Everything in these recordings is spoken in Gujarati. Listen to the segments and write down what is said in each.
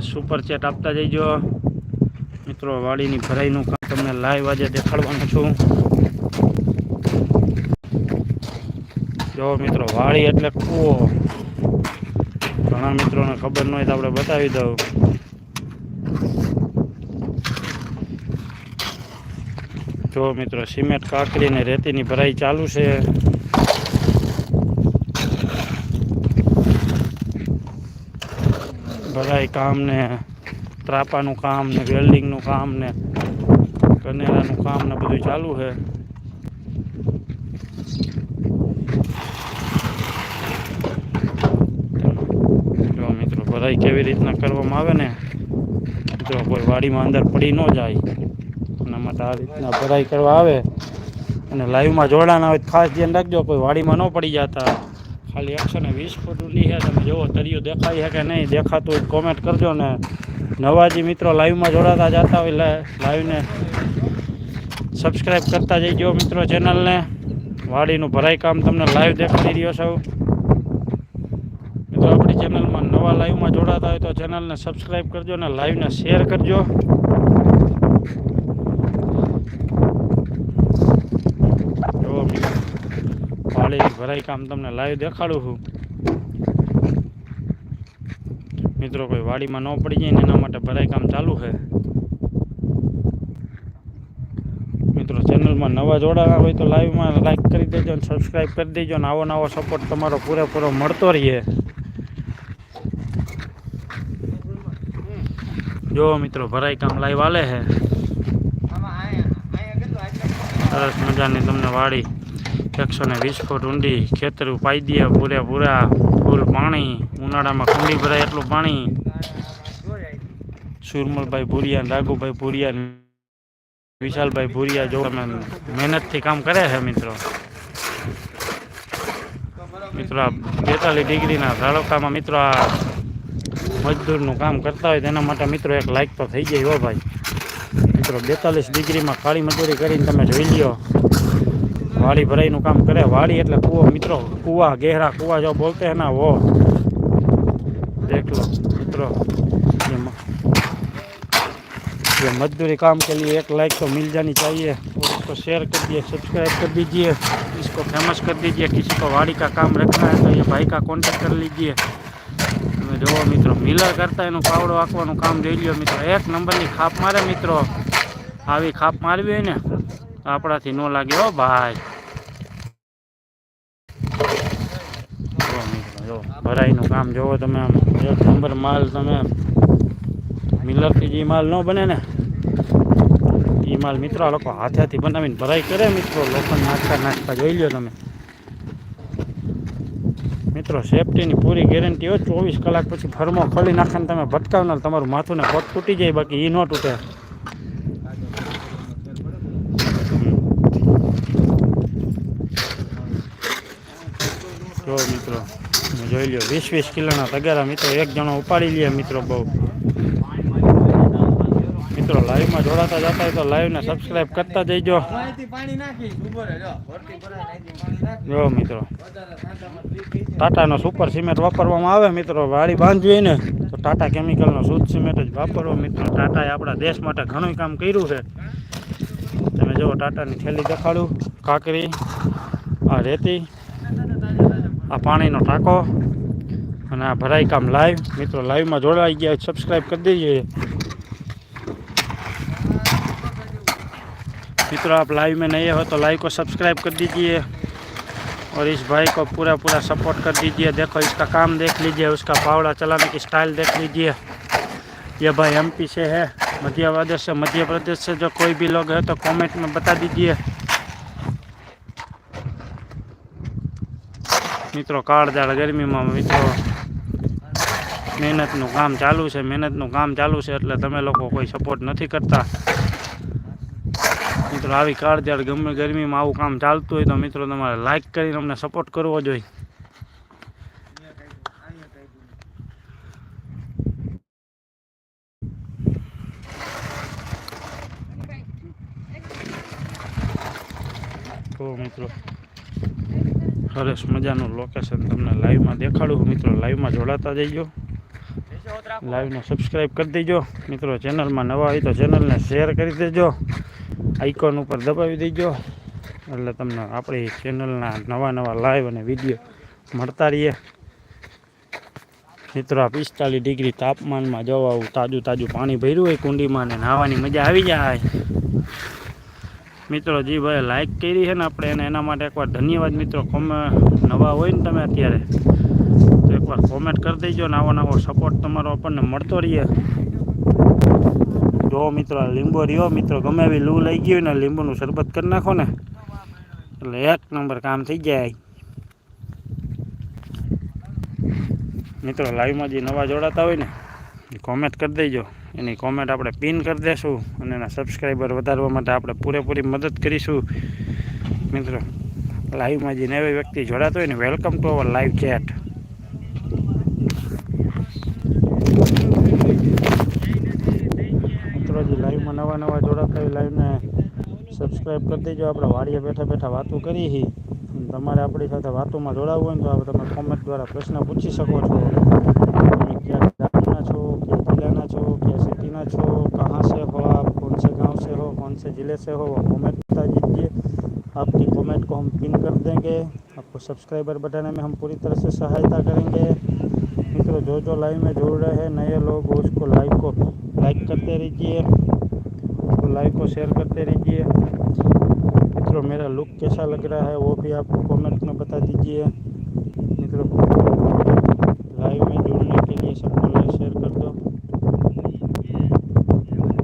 સુપર ચેટ આપતા જઈજો. મિત્રો, વાડીની ભરાઈનું કામ તમને લાઈવ આજે દેખાડવાનું છું. જો મિત્રો, વાડી એટલે કૂવો. ઘણા મિત્રોને ખબર ન હોય તો આપણે બતાવી દઉં. જો મિત્રો, સિમેન્ટ કાકરી ને રેતીની ભરાઈ ચાલુ છે. ભરાઈ કામ ને ત્રાપાનું કામ ને વેલ્ડિંગનું કામ ને કનેરાનું કામ ને બધું ચાલુ છે. જો મિત્રો ભરાઈ કેવી રીતના કરવામાં આવે ને? મિત્રો કોઈ વાડીમાં અંદર પડી ન જાય એના માટે આ રીતના ભરાઈ કરવા આવે. અને લાઈવમાં જોડાના હોય ખાસ ધ્યાન રાખજો, કોઈ વાડીમાં ન પડી જતા. ખાલી એકસો ને વીસ ઊંડી છે. તમે જુઓ તરિયું દેખાય છે કે નહીં, દેખાતું હોય કોમેન્ટ કરજો ને. નવાજી મિત્રો લાઈવમાં જોડાતા જતા હોય લાઈવને સબસ્ક્રાઈબ કરતા જઈજો મિત્રો ચેનલને વાડીનું ભરાઈ કામ તમને લાઈવ દેખાડી રહ્યો સૌ મિત્રો આપણી ચેનલમાં નવા લાઈવમાં જોડાતા હોય તો ચેનલને સબસ્ક્રાઈબ કરજો અને લાઈવને શેર કરજો. ભરાઈ કામ તમને લાઈવ દેખાડું છું મિત્રો કોઈ વાડીમાં ન પડી જાય ને એના માટે ભરાઈ કામ ચાલુ છે મિત્રો ચેનલમાં નવા જોડાના હોય તો લાઈવમાં લાઈક કરી દેજો અને સબસ્ક્રાઈબ કરી દેજો અને આવો નવો સપોર્ટ તમારો પૂરેપૂરો મળતો રહીએ જો મિત્રો ભરાઈ કામ લાઈવ આલે છે સરસ મજાની તમને વાડી એકસો ને વીસ ફૂટ ઊંડી ખેતર પાઈ દે પૂરેપૂરા ફૂલ પાણી, ઉનાળામાં કુંડી ભરાય એટલું પાણી. સુરમલભાઈ ભૂરિયા રાઘુભાઈ ભૂરિયા, વિશાલભાઈ ભૂરિયા જો મહેનતથી કામ કરે છે મિત્રો. મિત્રો, આ બેતાલીસ ડિગ્રીના તાલુકામાં મિત્રો આ મજદૂરનું કામ કરતા હોય તેના માટે મિત્રો એક લાઈક તો થઈ જાય હો ભાઈ. મિત્રો, બેતાલીસ ડિગ્રીમાં કાળી મજૂરી કરીને તમે જોઈ લ્યો. વાડી ભરાઈનું કામ કરે વાડી એટલે કૂવો મિત્રો કૂવા ગહેરા કૂવા જો બોલતે હે ના वो देख लो मित्रों ये म- ये मजदूरी काम के लिए एक लाइक तो मिल जानी चाहिए और इसको शेयर कर दिए सब्सक्राइब कर दीजिए इसको फेमस कर दीजिए किसी को वाड़ी का काम रखना है तो ये भाई का कांटेक्ट कर लीजिए તમે જુઓ મિત્રો મિલર કરતા એનું પાવડો આંકવાનું કામ જોઈ લ્યો મિત્રો એક નંબરની ખાપ મારે મિત્રો આવી ખાપ મારવી હોય ને તો આપણાથી ન લાગે હો ભાઈ જો ભરાઈનું કામ જોવો તમે આમ. એક નંબર માલ તમે મિલરથી જે માલ ન બને ને. એ માલ મિત્રો લોકો હાથેથી બનાવીને ભરાઈ કરે મિત્રો. લોકો નાખતા નાખતા જોઈ લો તમે. મિત્રો, સેફટીની પૂરી ગેરંટી હોય ચોવીસ કલાક પછી ફરમો ખોલી નાખે ને તમે ભટકાવનાર તમારું માથું ને પગ તૂટી જાય, બાકી એ ન તૂટે. જો મિત્રો. જોઈ લો વીસ વીસ કિલોના તગારા મિત્રો, એક જણો ઉપાડી લે મિત્રો બહુ. મિત્રો, લાઈવમાં જોડાતા જતા હોય તો લાઈવને સબસ્ક્રાઈબ કરતા જઈજો. જો મિત્રો. ટાટાનો સુપર સિમેન્ટ વાપરવામાં આવે મિત્રો, વાડી બાંધવી ને, તો ટાટા કેમિકલનો શુદ્ધ સિમેન્ટ જ વાપરવો મિત્રો. ટાટાએ આપણા દેશ માટે ઘણું કામ કર્યું છે. તમે જુઓ ટાટાની થેલી દેખાડું, કાકરી, આ રેતી આ પાણીનો टाको અને भराई काम लाइव मित्रों लाइव में जोड़ा गया सब्सक्राइब कर दीजिए मित्रों आप लाइव में नए हो तो लाइव को सब्सक्राइब कर दीजिए और इस भाई को पूरा पूरा सपोर्ट कर दीजिए देखो इसका काम देख लीजिए उसका पावड़ा चलाने की स्टाइल देख लीजिए ये भाई एमपी से है मध्य प्रदेश से मध्य प्रदेश से जो कोई भी लोग है तो कमेंट में बता दीजिए મિત્રો, કાળજાળ ગરમીમાં મિત્રો, મહેનતનું કામ ચાલુ છે, મહેનતનું કામ ચાલુ છે એટલે તમે લોકો કોઈ સપોર્ટ નથી કરતા. મિત્રો, આવી કાળજાળ ગમે ગરમીમાં આવું કામ ચાલતું હોય તો મિત્રો તમારે લાઈક કરીને અમને સપોર્ટ કરવો જોઈએ. મિત્રો સરસ મજાનું લોકેશન તમને લાઈવમાં દેખાડું. મિત્રો લાઈવમાં જોડાતા જઈજો. લાઈવને સબસ્ક્રાઈબ કરી દેજો. મિત્રો ચેનલમાં નવા હોય તો ચેનલને શેર કરી દેજો. આઇકોન ઉપર દબાવી દેજો. એટલે તમને આપણી ચેનલના નવા નવા લાઈવ અને વીડિયો મળતા રહીએ. મિત્રો, આ પિસ્તાલીસ ડિગ્રી તાપમાનમાં જવા આવું તાજું તાજું પાણી ભર્યું હોય કુંડીમાં ને નાહવાની મજા આવી જાય. મિત્રો જી ભાઈ લાઈક કરી છે ને આપણે એને, એના માટે એકવાર ધન્યવાદ મિત્રો. કોમે નવા હોય ને તમે અત્યારે, તો એકવાર કોમેન્ટ કરી દેજો ને આવો નવો સપોર્ટ તમારો આપણને મળતો રહીએ. જો મિત્રો લીંબુ રહ્યો, મિત્રો, ગમે એવી લૂ લઈ ગયું ને, લીંબુનું શરબત કરી નાખો ને, એટલે એક નંબર કામ થઈ જાય. મિત્રો લાઈવમાં જે નવા જોડાતા હોય ને કોમેન્ટ કરી દેજો. એની કોમેન્ટ આપણે પિન કરી દેશું અને એના સબસ્ક્રાઈબર વધારવા માટે આપણે પૂરેપૂરી મદદ કરીશું. મિત્રો લાઈવમાં જે નવી વ્યક્તિ જોડાતો હોય ને welcome to our live chat મિત્રો લાઈવમાં નવા નવા જોડાતા હોય લાઈવને સબસ્ક્રાઈબ કરી દેજો. આપણે વાડીએ બેઠા બેઠા વાતો કરી હી તમારે આપણી સાથે વાતોમાં જોડાવવું હોય ને, તો તમે કોમેન્ટ દ્વારા પ્રશ્ન પૂછી શકો છો. ज़िले से हो, वो कमेंट बता दीजिए। आपकी कमेंट को हम पिन कर देंगे। आपको सब्सक्राइबर बढ़ाने में हम पूरी तरह से सहायता करेंगे। मित्रों, जो जो लाइव में जुड़ रहे हैं, नए लोग उसको लाइव को लाइक करते रहिए। उसको लाइव को शेयर करते रहिए। मित्रों, मेरा लुक कैसा लग रहा है, वो भी आपको कमेंट में बता दीजिए। मित्रों लाइव में जुड़ने के लिए सबको लाइक शेयर कर दो।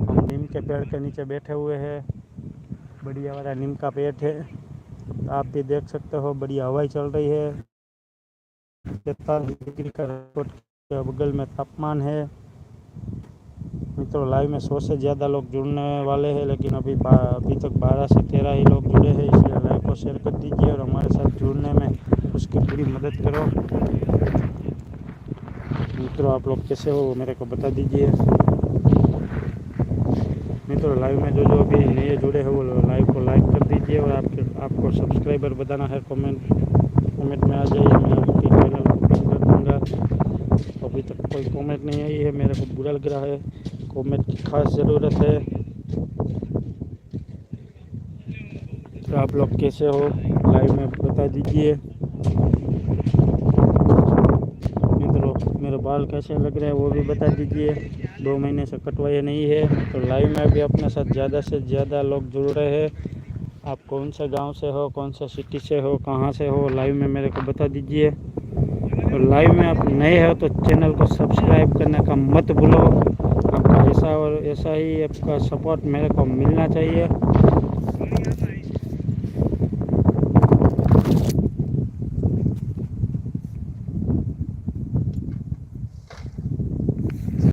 हम नीम के पेड़ के नीचे बैठे हुए हैं। बढ़िया वाला नीम का पेड़ है। तो आप भी देख सकते हो, बढ़िया हवाई चल रही है। तैतालीस डिग्री का बगल में तापमान है। मित्रों लाइव में सौ से ज़्यादा लोग जुड़ने वाले हैं, लेकिन अभी अभी तक बारह से तेरह ही लोग जुड़े हैं, इसलिए लाइव को शेयर कर दीजिए और हमारे साथ जुड़ने में उसकी पूरी मदद करो। मित्रों, आप लोग कैसे हो, मेरे को बता दीजिए। मित्रों लाइव में जो जो अभी नए जुड़े हैं वो लाइव को लाइक कर दीजिए और आपके, आपको सब्सक्राइबर बताना है कमेंट कमेंट में आ जाइए। मैं आपकी चैनल कर दूँगा। अभी तक कोई कमेंट नहीं आई है। मेरे को बुरा लग रहा है। कमेंट की खास ज़रूरत है। तो आप लोग कैसे हो? लाइव में बता दीजिए मित्रों मेरे बाल कैसे लग रहे हैं वो भी बता दीजिए। दो महीने से कटवाए नहीं है तो लाइव में भी अपने साथ ज़्यादा से ज़्यादा लोग जुड़ रहे हैं। आप कौन से गाँव से हो, कौन सा सिटी से हो, कहाँ से हो लाइव में मेरे को बता दीजिए। और लाइव में आप नए हो तो चैनल को सब्सक्राइब करने का मत भूलो। आपका ऐसा और ऐसा ही आपका सपोर्ट मेरे को मिलना चाहिए।